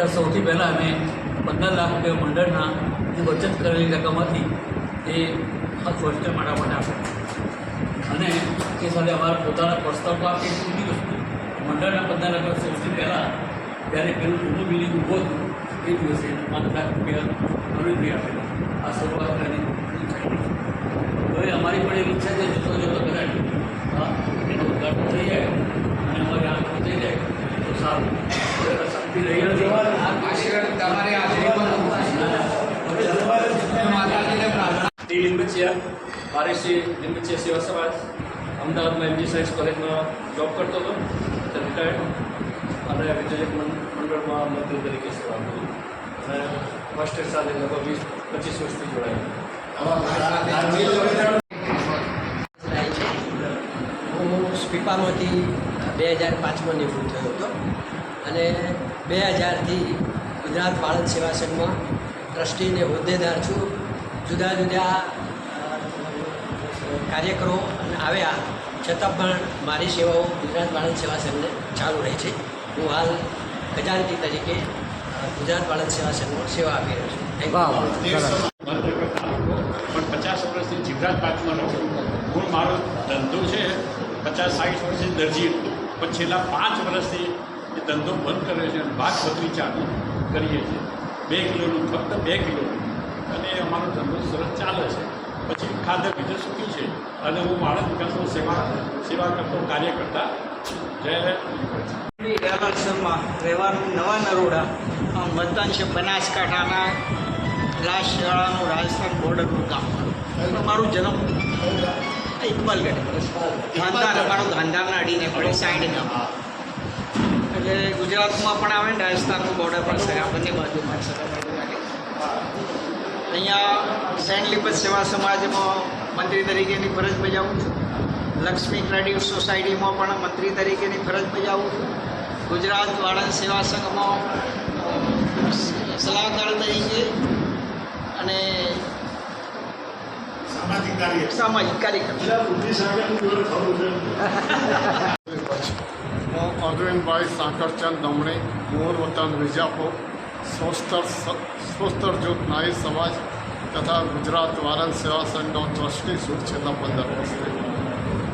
ત્યારે સૌથી પહેલાં અમે પંદર લાખ રૂપિયા મંડળના જે બચત કરેલી રકમ હતી એ હોસ્ટેલ માટે માટે આપી. અને એ સાથે અમારા પોતાના પ્રસ્તાવ આપે જુદી વસ્તુ. મંડળના પંદર લાખ સૌથી પહેલાં જ્યારે પેલું જૂનું બિલ્ડિંગ ઊભો હતું, એ દિવસે પાંચ લાખ રૂપિયા અનુભવી આપેલા. આ શરૂઆત કરી. હવે અમારી પણ એવી ઈચ્છા છે, જોતો કદાચ, હા, એનું ઉદઘાટન થઈ જાય અને અમારી આંખો થઈ જાય, તો સારું. ટી લીંબચિયા અમદાવાદમાં એમજી કોલેજમાં જોબ કરતો હતો રિટાયર્ડ અને વિજયક મંડળમાં મંત્રી તરીકે સેવા ફર્સ્ટ સાથે લગભગ વીસ પચીસ વર્ષથી જોડાયેલો હું સ્પીપામાંથી બે હજાર પાંચમાં નિવૃત્ત થયો હતો. અને બે હજારથી ગુજરાત બાળક સેવા સંઘમાં ટ્રસ્ટીને હોદ્દેદાર છું. જુદા જુદા કાર્યક્રમો અને આવ્યા. છતાં પણ મારી સેવાઓ ગુજરાત બાળક સેવા સંઘને ચાલુ રહે છે. હું હાલ ખજાનચી તરીકે ગુજરાત બાળક સેવા સંઘમાં સેવા આપી રહ્યો છું. થેન્ક યુ પણ પચાસ વર્ષથી જીવરાજ રહું છું. હું મારો ધંધો છે પચાસ સાઠ વર્ષથી દરજી. હતો પણ છેલ્લા પાંચ વર્ષથી એ ધંધો બંધ કર્યો છે અને ભાગ બકરી ચાલુ કરીએ છીએ. બે કિલોનું ફક્ત બે કિલોનું અને અમારો ધંધો સરસ ચાલે છે. પછી ખાધર બીજું સુખી છે? અને હું માણસ વિકાસનો સેવા સેવા કરતો, કાર્ય કરતા દયાલાલ રહેવાનું નવા નરોડા. મતદાન છે બનાસકાંઠાના રાજશાળાનું શાળાનું રાજસ્થાન બોર્ડરનું ગામ મારું જન્મ ઇકબાલગઢ. ધંધા, અમારું ધંધાના અડીને પડે સાઈડ ગામ એટલે ગુજરાતમાં પણ આવે ને રાજસ્થાનનું બોર્ડર પણ સર આ બંને બાજુ પણ સર અહીંયા સેન્ટ લિપત સેવા સમાજમાં મંત્રી તરીકેની ફરજ બજાવું છું. લક્ષ્મી ક્રેડિટ સોસાયટીમાં પણ મંત્રી તરીકેની ફરજ બજાવું છું. ગુજરાત વાળંદ સેવા સંઘમાં સલાહકાર તરીકે અને સામાજિક કાર્ય સામાજિક કાર્યકર. હું અરવિંદભાઈ સાંકરચંદ દમણી મૂળ વતન વિજાપુર સ્વસ્તર સ્વસ્તર જૂથ નાઈ સમાજ તથા ગુજરાત વારંગ સેવા સંઘનો ટ્રસ્ટી છું છેલ્લા પંદર વર્ષથી.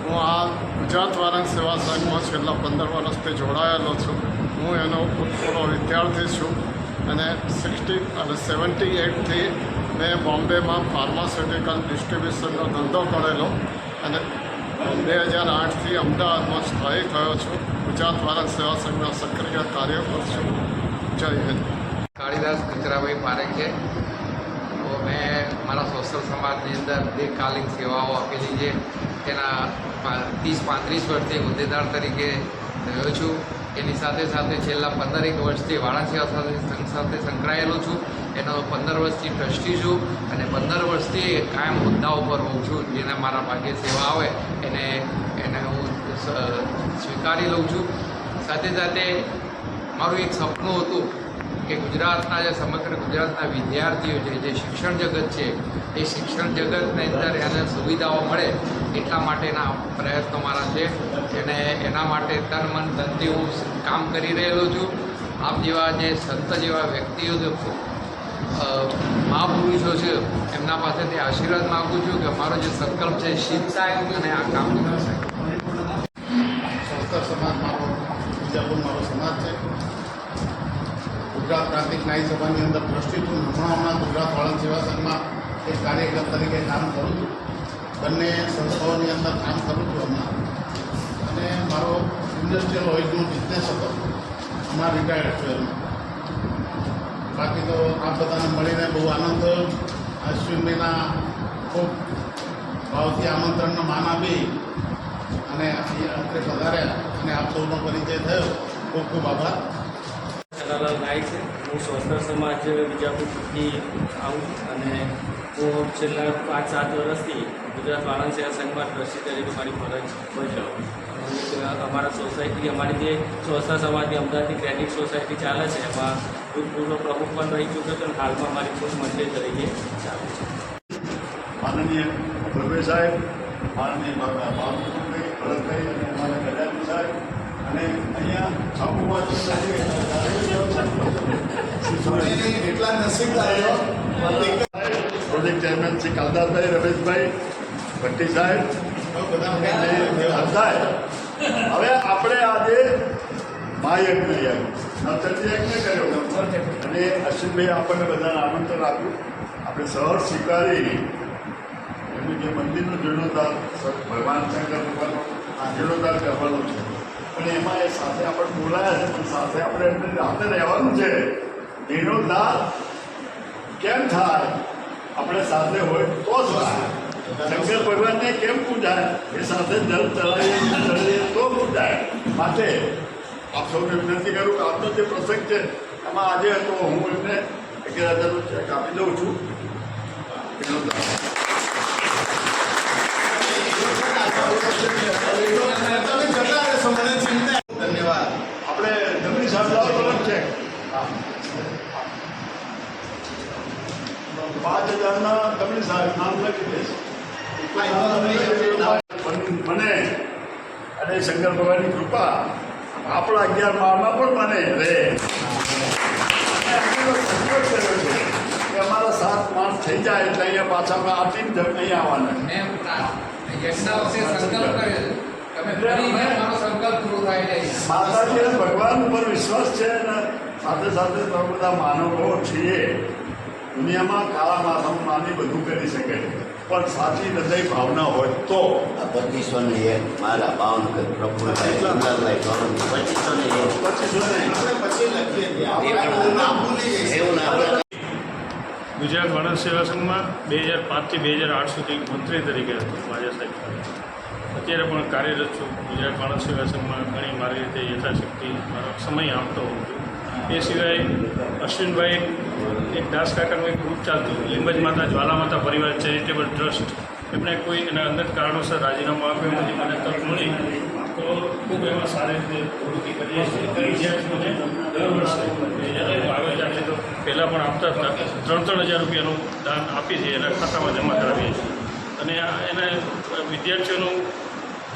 હું આ ગુજરાત વારંગ સેવા સંઘમાં છેલ્લા પંદર વર્ષથી જોડાયેલો છું. હું એનો ભૂતપૂર્વ વિદ્યાર્થી છું અને સિક્સટી, અને સેવન્ટી એટથી મેં બોમ્બેમાં ફાર્માસ્યુટિકલ ડિસ્ટ્રીબ્યુશનનો ધંધો કરેલો અને બે હજાર આઠથી અમદાવાદમાં સ્થાયી થયો છું. ગુજરાત ભારત સેવા સંઘના સક્રિય કાર્યકર છું જય હિન્દ. કાળીદાસ કચરાભાઈ પારેખ છે તો મેં મારા સોશિયલ સમાજની અંદર દીર્ઘકાલીન સેવાઓ આપેલી છે. તેના ત્રીસ પાંત્રીસ વર્ષથી હોદ્દેદાર તરીકે રહ્યો છું. એની સાથે સાથે છેલ્લા પંદરેક વર્ષથી વાળા સેવા સાથે સંઘ સાથે સંકળાયેલો છું. એનો પંદર વર્ષથી ટ્રસ્ટી છું અને પંદર વર્ષથી કાયમ હોદ્દા ઉપર હોઉં છું. જેને મારા ભાગ્ય સેવા આવે, એને એને હું સ્વીકારી લઉં છું. સાથે સાથે મારું એક સપનું હતું કે ગુજરાતના જે સમગ્ર ગુજરાતના વિદ્યાર્થીઓ છે, જે શિક્ષણ જગત છે, એ શિક્ષણ જગતની અંદર એને સુવિધાઓ મળે એટલા માટેના પ્રયત્નો મારા છે. અને એના માટે તન, મન, ધનથી હું કામ કરી રહેલો છું. આપ જેવા જે સંત જેવા વ્યક્તિઓ જે મહાપુરુષો છે, એમના પાસેથી આશીર્વાદ માગું છું કે મારો જે સંકલ્પ છે, એ અને આ કામ થશે સંસ્કાર સમાજ મારો વિજાપુર મારો સમાજ છે. ગુજરાત પ્રાંતિક ન્યાય સભાની અંદર ટ્રસ્ટી છું. હમણાં હમણાં ગુજરાત વાળંદ સેવા સંઘમાં એક કાર્યકર તરીકે કામ કરું છું. બંને સંસ્થાઓની અંદર કામ કરું છું હમણાં. અને મારો ઇન્ડસ્ટ્રીયલ ઓઇલનો બિઝનેસ હતો હમણાં રિટાયર્ડ છું એમાં. બાકી તો આ બધાને મળીને બહુ આનંદ થયો. અશ્વિનભાઈના ખૂબ ભાવથી આમંત્રણનો માન આપી અને અહીં અંતરે પધાર્યા અને આપ સૌનો પરિચય થયો. ખૂબ ખૂબ આભાર. ચલાલાલ નાયક છે. હું સ્વસ્થ સમાજ વિજાપુરથી આવું અને હું છેલ્લા પાંચ સાત વર્ષથી ગુજરાત વાળંદ સેવા સંઘમાં ટ્રસ્ટી તરીકે મારી ફરજ બજાવું અમારા સોસાયટી અમારી જે સ્વસ્થા સમાજની અમદાવાદની ક્રેડિટ સોસાયટી ચાલે છે એમાં ભૂતપૂર્વ પ્રમુખ પણ રહી ચૂક્યો છે અને હાલમાં મારી ખુદ મંત્રી તરીકે ચાલે છે. માનનીય પ્રભુ સાહેબ માનનીય બાબુભાઈ ભરતભાઈ અને સાહેબ અને અહીંયા એટલા નસીબદાર પ્રોજેક્ટ ચેરમેન શ્રી રમેશભાઈ ભટ્ટી સાહેબ હવે આપણે આજે મહાયજ્ઞ યજ્ઞ નવચંડી યજ્ઞ કર્યો. અને અશ્વિનભાઈ આપણને બધાને આમંત્રણ આપ્યું. આપણે સહર સ્વીકારી એમનું જે મંદિરનો જીર્ણોદ્ધાર ભગવાન શંકર ભગવાનનો જીર્ણોદ્ધાર કરવાનો છે. અને એમાં એ સાથે આપણે બોલાયા છે, પણ સાથે આપણે એમને રાતે રહેવાનું છે. જીર્ણોદ્ધાર કેમ થાય? આપણે સાથે હોય તો જ શંકર ભગવાનને કેમ પૂજાય? એ સાથે જલ ચલાવીએ ચલાવીએ તો પૂજાય. માટે આપ સૌને વિનંતી કરું કે આજનો જે પ્રસંગ છે, એમાં આજે હતો હું એમને અગિયાર હજારનો ચેક આપી દઉં છું. એનો ધન્યવાદ આપણે જમણી સાહેબ લાવો તરફ છે પાંચ હજારના જમણી સાહેબ નામ લખી દઈશ મને અને શંકર ભગવાનની કૃપા આપણા અગિયાર બારમાં પણ મને રહે. કે અમારા સાત માણસ થઈ જાય એટલે અહીંયા પાછા અમે આ ટીમ નહીં આવવાના. મેં યજ્ઞ વખતે સંકલ્પ કર્યો. તમે ફરી વાર મારો સંકલ્પ થાય નહીં માતાજીને ભગવાન ઉપર વિશ્વાસ છે અને સાથે સાથે બધા માનવો છીએ. દુનિયામાં કાળા માથામાં માની બધું કરી શકે પણ સાચી હૃદય ભાવના હોય તો. પચીસો ને એક મારા ભાવનગર પ્રફુલભાઈ સુંદરભાઈ સોલંકી પચીસો ને એક. પચીસો ને ગુજરાત માણસ સેવા સંઘમાં બે હજાર પાંચથી બે હજાર આઠ સુધી મંત્રી તરીકે હતો માજા સાહેબ. અત્યારે પણ કાર્યરત છું. ગુજરાત માણસ સેવા સંઘમાં ઘણી મારી રીતે યથાશક્તિ મારો સમય આપતો હોઉં છું. એ સિવાય અશ્વિનભાઈ, એક દાસ કાકાનું એક ગ્રુપ ચાલતું, લીંબજ માતા, જ્વાલા માતા પરિવાર ચેરિટેબલ ટ્રસ્ટ એમણે કોઈ એના અંદર કારણોસર રાજીનામું આપ્યું નથી, મને તક મળી. તો ખૂબ એમાં સારી રીતે પ્રવૃત્તિ કરીએ છીએ. વિદ્યાર્થીઓને દર વર્ષે હજાર હું તો પહેલાં પણ આપતા હતા, ત્રણ ત્રણ હજાર રૂપિયાનું દાન આપી છે, એના ખાતામાં જમા કરાવીએ છીએ. અને એના વિદ્યાર્થીઓનું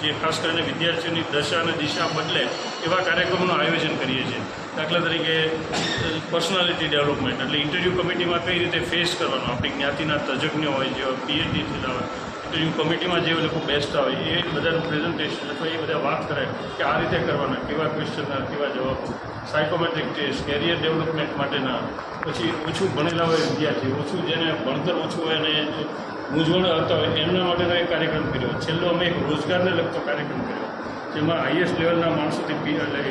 જે ખાસ કરીને વિદ્યાર્થીઓની દશા અને દિશા બદલે એવા કાર્યક્રમોનું આયોજન કરીએ છીએ. દાખલા તરીકે પર્સનાલિટી ડેવલપમેન્ટ એટલે ઇન્ટરવ્યૂ કમિટીમાં કઈ રીતે ફેસ કરવાનું, આપણી જ્ઞાતિના તજજ્ઞ હોય જેવા પીએચડી થયેલા હોય ઇન્ટરવ્યૂ કમિટીમાં જે લોકો બેસ્ટ હોય એ બધાનું પ્રેઝન્ટેશન અથવા એ બધા વાત કરે કે આ રીતે કરવાના, કેવા ક્વેશ્ચનના કેવા જવાબ સાયકોમેટ્રિક ટેસ્ટ કેરિયર ડેવલપમેન્ટ માટેના, પછી ઓછું ભણેલા હોય વિદ્યાર્થી, ઓછું જેને ભણતર ઓછું હોય અને મૂંઝવણ આવતા હોય, એમના માટેનો એક કાર્યક્રમ કર્યો. છેલ્લો અમે એક રોજગારને લગતો કાર્યક્રમ કર્યો, જેમાં હાઈએસ્ટ લેવલના માણસોથી પી, એટલે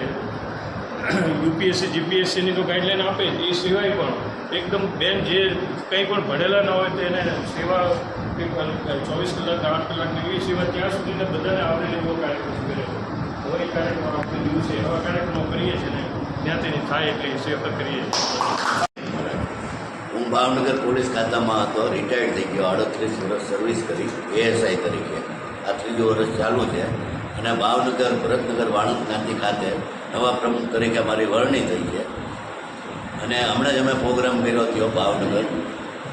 યુપીએસસી, જીપીએસસીની તો ગાઈડલાઈન આપે, એ સિવાય પણ એકદમ બેન જે કંઈ પણ ભણેલા ન હોય તો એને સેવા ચોવીસ કલાક, આઠ કલાકની એવી સેવા ત્યાં સુધીને બધાને આવડે એવો કાર્યક્રમ કરે હવે એ કાર્યક્રમ આપણે દિવસે એવા કાર્યક્રમો કરીએ છીએ ને ત્યાંથી થાય એટલી સેવા કરીએ છીએ. હું ભાવનગર પોલીસ ખાતામાં હતો રિટાયર્ડ થઈ ગયો અડત્રીસ વર્ષ સર્વિસ કરી એએસઆઈ તરીકે. આ ત્રીજું વર્ષ ચાલુ છે. અને ભાવનગર, ભરતનગર, વાણંદ ગાંધી ખાતે નવા પ્રમુખ તરીકે મારી વરણી થઈ છે. અને હમણાં જ અમે પ્રોગ્રામ કર્યો થયો ભાવનગર.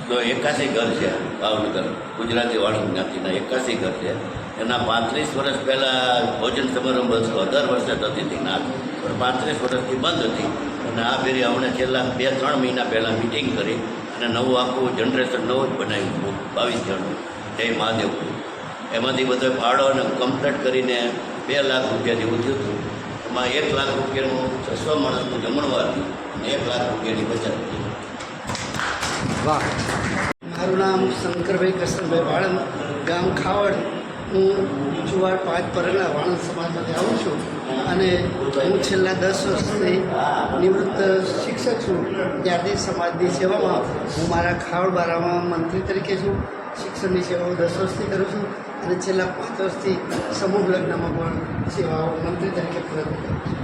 તો એકાસી ઘર છે ભાવનગર, ગુજરાતી વાણંદ જ્ઞાતિના એકાસી ઘર છે. એના પાંત્રીસ વર્ષ પહેલાં ભોજન સમારંભ હતો, દર વર્ષે થતી હતી ના પણ પાંત્રીસ વર્ષથી બંધ હતી. અને આ ફેરી હમણાં છેલ્લા બે, ત્રણ મહિના પહેલાં મિટિંગ કરી અને નવું આખું જનરેશન નવું જ બનાવ્યું બાવીસ જણનું. જય મહાદેવ. એમાંથી બધો ફાળો અને કમ્પ્લીટ કરીને બે લાખ રૂપિયા જેવું થયું. હતું એમાં એક લાખ રૂપિયાનું છસો માણસનું જમણવાર થયું અને એક લાખ રૂપિયાની બચત. થઈ મારું નામ શંકરભાઈ કૃષ્ણભાઈ વાળંદ, ગામ ખાવડ. હું જુવાર પાંચ પરગણા વાણંદ સમાજમાંથી આવું છું અને હું છેલ્લા દસ વર્ષથી નિવૃત્ત શિક્ષક છું. ત્યારથી સમાજની સેવામાં હું મારા ખાવડ બારામાં મંત્રી તરીકે છું. શિક્ષણની સેવાઓ દસ વર્ષથી કરું છું. અને છેલ્લા પાંચ વર્ષથી સમૂહ લગ્નમાં પણ સેવાઓ મંત્રી તરીકે ફરજ કરું છું.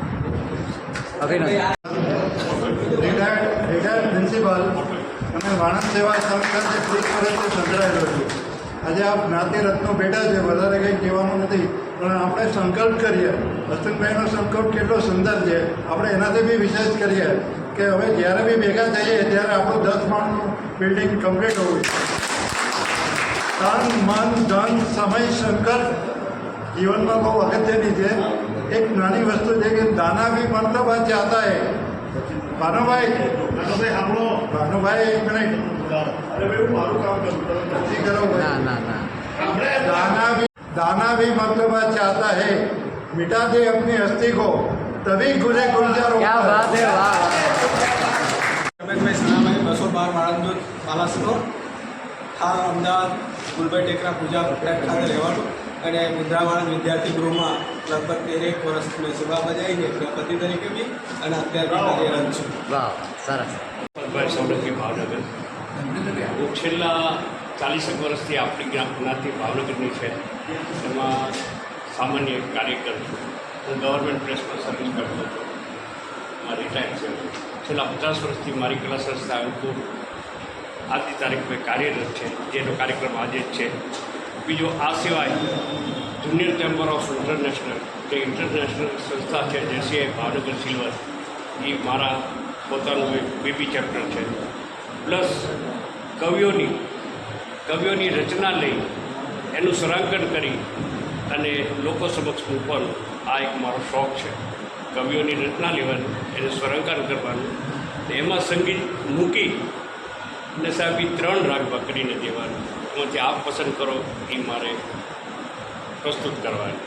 રિટાયર્ડ પ્રિન્સિપાલ અને વાણંદ સેવા સંઘ સાથે ત્રીસ વર્ષથી સંકળાયેલો છું. આજે આ જ્ઞાતિ રત્નો બેઠા છે વધારે કંઈ કહેવાનું નથી પણ આપણે સંકલ્પ કરીએ. હસનભાઈનો સંકલ્પ કેટલો સુંદર છે. આપણે એનાથી બી વિશેષ કરીએ કે હવે જ્યારે બી ભેગા થઈએ ત્યારે આપણું દસ માળનું બિલ્ડિંગ કમ્પ્લીટ હોવું જોઈએ. તન મન ધન સમય સંકલ્પ જીવનમાં બહુ અગત્યની છે એક નાની વસ્તુ છે કે દાના બી મતલબ આ ચાહતા હે ભાનુભાઈ નાનોભાઈ સાંભળો ભાનુભાઈ એક મિનિટ અરે ભાઈ હું મારું કામ કરું તમે નથી કરો ભાઈ ના ના ના दाना भी दाना भी मतलब चाहता है मिटा दे अपनी हस्ती को तभी गुले गुलजार होता ક્યાં है વાત હે વાહ વાહ રમેશભાઈ સનાભાઈ બસો બાર વાળંદોદ બાલાસરો અમદાવાદ ટેકરા પૂજા ભટ્ટાટ ખાતે રહેવાનું અને મુદ્રાવાળા વિદ્યાર્થી ગૃહમાં લગભગ તેરેક વર્ષ મેં સેવા બજાવી છે. ગણપતિ તરીકે બી અને અત્યારે કાર્યરત છું. વાહ સરસ. ભાઈ ભાવનગર. હું છેલ્લા ચાલીસેક વર્ષથી આપણી જ્ઞા- જ્ઞાતિ ભાવનગરની છે. એમાં સામાન્ય એક કાર્યકર છું. હું ગવર્મેન્ટ પ્રેસમાં સર્વિસ કરતો હતો. મારી રિટાયર છે. છેલ્લા પચાસ વર્ષથી મારી કલા સંસ્થા અંકુર આજની તારીખમાં કાર્યરત છે. જેનો કાર્યક્રમ આજે જ છે. બીજો આ સિવાય જુનિયર ચેમ્બર ઓફ ઇન્ટરનેશનલ જે ઇન્ટરનેશનલ સંસ્થા છે જેસીઆઈ ભાવનગર સિલ્વર, એ મારા પોતાનું બેબી ચેપ્ટર છે. પ્લસ કવિઓની કવિઓની રચના લઈ એનું સરાંકન કરી અને લોકો સમક્ષ મૂકવાનું આ એક મારો શોખ છે. કવિઓની રચના લેવાની, એનું સ્વરંકાર કરવાનું. એમાં સંગીત મૂકી અને સાહેબ એ ત્રણ રાગ કરીને દેવાનું. એમાંથી આપ પસંદ કરો એ મારે પ્રસ્તુત કરવાની.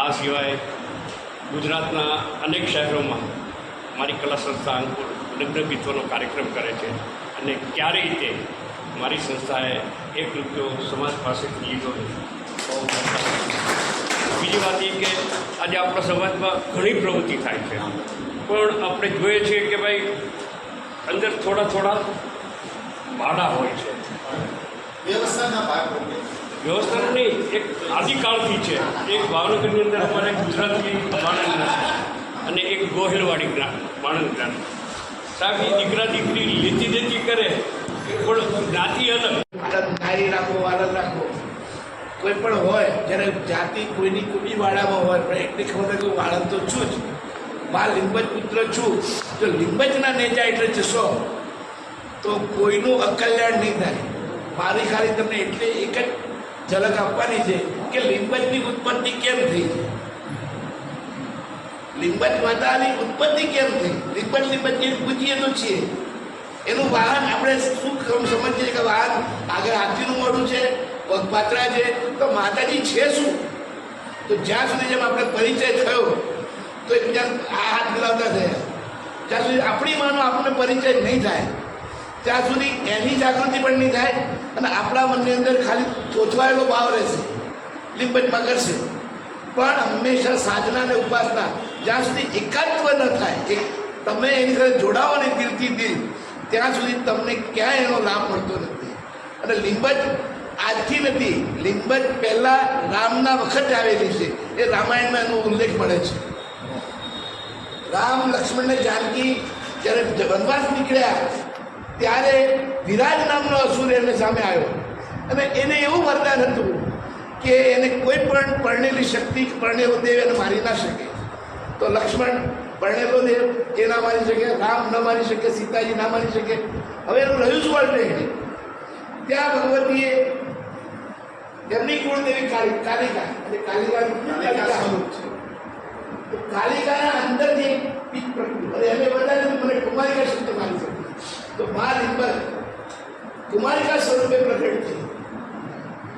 આ સિવાય ગુજરાતના અનેક શહેરોમાં મારી કલા સંસ્થા અંકુર લગ્ન ગીતોનો કાર્યક્રમ કરે છે અને ક્યારેય તે મારી સંસ્થાએ એક રૂપિયો સમાજ પાસેથી લીધો બીજી વાત એ કે આજે આપણા સમાજમાં ઘણી પ્રવૃત્તિ થાય છે. પણ આપણે જોઈએ છીએ કે ભાઈ અંદર થોડા થોડા વાડા હોય છે. વ્યવસ્થાનો નહીં એક આદિકાળથી છે. એક ભાવનગરની અંદર અમારે ગુજરાતી માણસ અને એક ગોહિલવાડી જ્ઞા- માણસ જ્ઞાન સાહેબ એ દીકરા દીકરી લેતી દેતી કરે પણ જ્ઞાતિ અલગ. નારી રાખો આનંદ રાખો. કોઈ પણ હોય જ્યારે જાતિ કોઈની કુડી વાળામાં હોય પણ એટલી ખબર કે હું વાળંદ તો છું જ. મા લિંબજ પુત્ર છું. તો લિંબજના નેજા એટલે જશો. તો કોઈનું અકલ્યાણ નહીં થાય. મારી ખાલી તમને એટલે એક જ ઝલક આપવાની છે કે લિંબજની ઉત્પત્તિ કેમ થઈ છે? લિંબજ માતાની ઉત્પત્તિ કેમ થઈ? લિંબજ લિંબજ જે પૂજીએ તો છીએ એનું વાહન આપણે શું સમજીએ કે વાહન આગળ હાથીનું મોઢું છે, પગપાત્રા છે, તો માતાજી છે શું? તો જ્યાં સુધી જેમ આપણે પરિચય થયો, તો એકબીજા આ હાથ મિલાવતા થયા. જ્યાં સુધી આપણી માનો આપણને પરિચય નહીં થાય ત્યાં સુધી એની જાગૃતિ પણ નહીં થાય અને આપણા મનની અંદર ખાલી ચોચવાયેલો ભાવ રહેશે લિંબજમાં કરશે પણ હંમેશા સાધના અને ઉપાસના, જ્યાં સુધી એકાત્વ ન થાય, એક તમે એની સાથે જોડાવો ને દિલથી દિલ, ત્યાં સુધી તમને ક્યાંય એનો લાભ મળતો નથી. અને લિંબજ આજથી નથી, લિંબજ પહેલાં રામના વખત આવેલી છે. એ રામાયણમાં એનો ઉલ્લેખ મળે છે. રામ લક્ષ્મણને જાનકી જ્યારે વનવાસ નીકળ્યા ત્યારે વિરાજ નામનો અસુર એને સામે આવ્યો. અને એને એવું વરદાન હતું કે એને કોઈ પણ પરણેલી શક્તિ પરણેલો દેવ એને મારી ના શકે. તો લક્ષ્મણ પરણેલો દેવ એ ના મારી શકે રામ ન મારી શકે સીતાજી ના મારી શકે. હવે એનું રહ્યું શું અલ્ટરનેટિવ ત્યાં ભગવતીએ એમની કુળદેવી કાલી કાલિકા અને કાલિકા સ્વરૂપ છે. કાલિકાના અંદરથી જે અને એમે બધાને મને કુમારિકા શબ્દ તો મા લિંબર કુમારિકા સ્વરૂપે પ્રગટ થઈ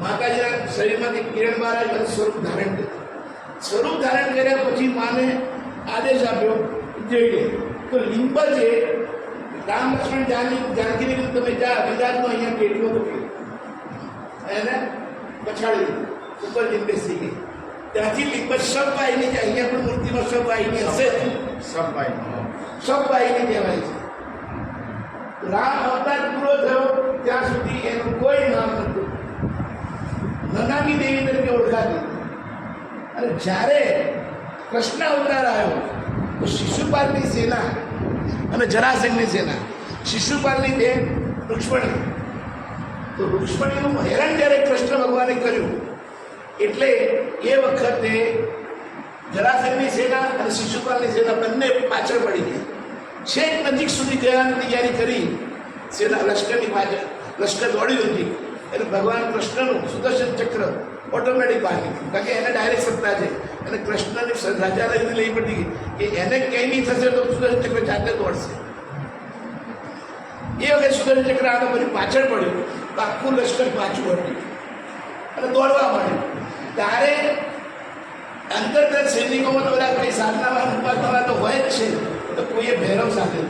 માતાજીના શરીરમાંથી કિરણ મહારાજ બધું સ્વરૂપ ધારણ કર્યું. સ્વરૂપ ધારણ કર્યા પછી માને આદેશ આપ્યો જોઈએ તો લિંબ છે રામ લક્ષ્મણ જાનકી જાનકીને તમે જા વિરાટનો અહીંયા કેટલો તો એને પછાડી ઉપર લિંબે સી ગઈ. ત્યાંથી લિંબ સબ વાહિની છે અહીંયા પણ મૂર્તિમાં સબ વાહિની હશે જ. સબ વાહિની કહેવાય છે. રામ અવતાર પૂરો થયો, ત્યાં સુધી એનું કોઈ નામ નતું નનામી દેવી તરીકે ઓળખાતી. અને જ્યારે કૃષ્ણ અવતાર આવ્યો, તો શિશુપાલની સેના અને જરાસંઘની સેના. શિશુપાલની બેન રુક્ષ્મણી. તો રુક્ષ્મણીનું હેરાન જ્યારે કૃષ્ણ ભગવાને કર્યું, એટલે એ વખતે જરાસંઘની સેના અને શિશુપાલની સેના બંને પાછળ પડી ગઈ. છેક નજીક સુધી જવાની તૈયારી કરી સેના લશ્કરની પાછળ લશ્કર દોડ્યું હતી એટલે ભગવાન કૃષ્ણનું સુદર્શન ચક્ર ઓટોમેટિક ભાગી ગયું કારણ કે એને ડાયરેક્ટ સત્તા છે. અને કૃષ્ણની રાજા લઈને લઈ પડી કે એને કંઈ નહીં થશે તો સુદર્શન ચક્ર જાતે દોડશે. એ વખતે સુદર્શન ચક્ર આગળ પછી પાછળ પડ્યું. તો આખું લશ્કર પાછું હટ્યું અને દોડવા માંડ્યું. ત્યારે અંતર્ગત સૈનિકોમાં તો બધા કઈ સાધનામાં, ઉપાસનામાં તો હોય જ છે. તો કોઈએ ભૈરવ સાથે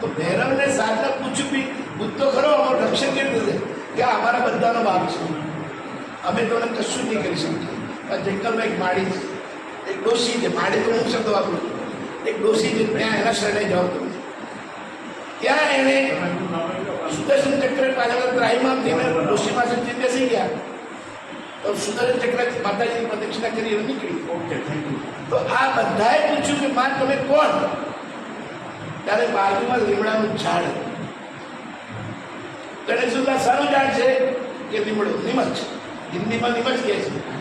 તો ભૈરવને સાધના પૂછ્યું બી બુદ્ધ તો ખરો અમારું રક્ષણ કેવી રીતે કે આ અમારા બધાનો ભાગ છે અમે તમને કશું નહીં કરી શકીએ આ જંગલમાં એક માળી છે એક ડોસી છે માળી તો હું શબ્દ વાપરું છું એક ડોસી છે ત્યાં એના શરણે જાઓ તમે ત્યાં એણે સુદર્શન ચક્ર પાછળ ત્રાહીમામ થઈને ડોસી પાસે જઈને બેસી ગયા તો સુદર્શન ચક્ર માતાજીની પ્રદક્ષિણા કરી અને નીકળી. ઓકે થેન્ક યુ તો આ બધાએ પૂછ્યું કે માં તમે કોણ? ત્યારે બાજુમાં લીમડાનું ઝાડ. ગણેશુલ્લા સારું ઝાડ છે? કે લીમડો? નિમજ હિન્દીમાં નિમજ કહે છે.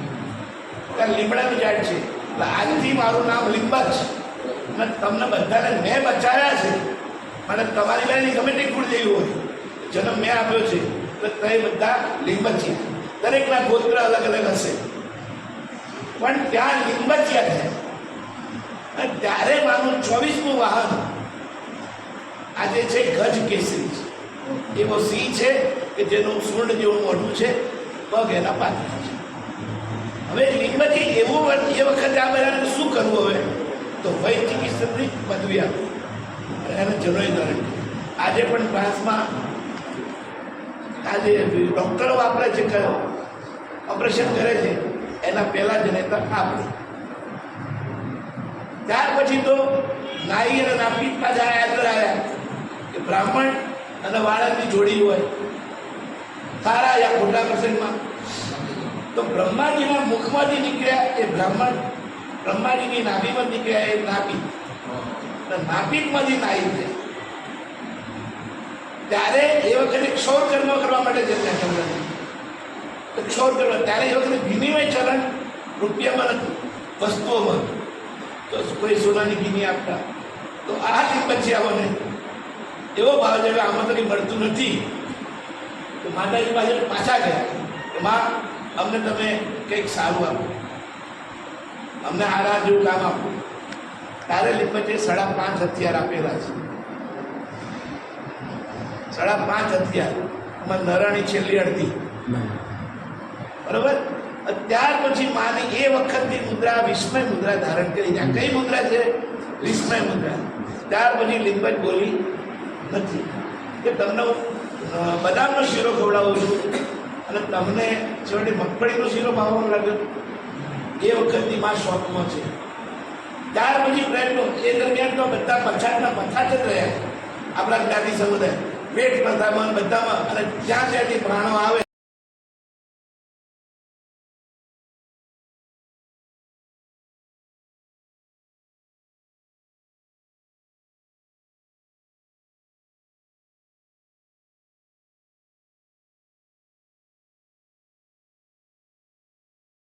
ત્યાં લીમડાનું ઝાડ છે. એટલે આજથી મારું નામ લીંબજ અને તમને બધાને મેં બચાવ્યા છે. અને તમારી બેની ગમે તે કુળ જેવી હોય. જન્મ મેં આપ્યો છે. તો તે બધા લીંબજ છે દરેકના ગોત્ર અલગ અલગ હશે. પણ ત્યાં લીંબચિયા છે. ત્યારે મારું ચોવીસમું વાહન આજે છે ગજ કેસરી છે. એવો સિંહ છે કે જેનું સૂર્ણ જેવું મોઢું છે, પગ એના પાછળ છે. હવે લીંબચી એવું એ વખતે આ બધાને શું કરવું હવે? તો વૈદ ચિકિત્સકની પદવી આપી. એને જનોઈ ધારણ આજે પણ ફ્રાન્સમાં આજે ડૉક્ટરો વાપરે છે કે ઓપરેશન કરે છે. એના પહેલા જનેતા આપણે ત્યાર પછી તો નાઈ અને નાપિત પાછા આગળ આવ્યા કે બ્રાહ્મણ અને વાળકની જોડી હોય. સારા યા ખોટા પ્રસંગમાં. તો બ્રહ્માજીના મુખમાંથી નીકળ્યા એ બ્રાહ્મણ. બ્રહ્માજીની નાભીમાં નીકળ્યા એ નાપિત નાપિતમાંથી નાઈ છે. ત્યારે એ વખતે ક્ષોર કર્મ કરવા માટે જતા ચંદ્રજી તો ક્ષૌર કર્મ ત્યારે એ વખતે ચલણ, રૂપિયામાં નથી, વસ્તુઓમાં તો કોઈ સોનાની ગીની આપતા. તો આ લીંબચિયાઓને એવો ભાવ છે આમાં તો કંઈ મળતું નથી. તો માતાજી પાસે પાછા ગયા. માં, અમને તમે કંઈક સારું આપો. અમને આરા જેવું કામ આપો. તારે લીંબચે સાડા પાંચ હથિયાર આપેલા છે. સાડા પાંચ હથિયાર. એમાં નરાણી છેલ્લી અડધી. બરોબર? ત્યાર પછી માની એ વખતની મુદ્રા વિસ્મય મુદ્રા ધારણ કરી આ કઈ મુદ્રા છે? વિસ્મય મુદ્રા. ત્યાર પછી લિંબજ બોલી, નથી. કે તમને બદામનો શીરો ખવડાવું છું અને તમને છેવટે મગફળીનો શીરો ભાવવાનો લાગ્યો. એ વખતની માં શોખમાં છે. ત્યાર પછી પ્રયત્નો, એ દરમિયાન તો બધા પછાતના પછાત જ રહ્યા. આપણા જ્ઞાતિ સમુદાય પેટ પ્રથામાં, બધામાં, અને જ્યાં જ્યાંથી પ્રાણો આવે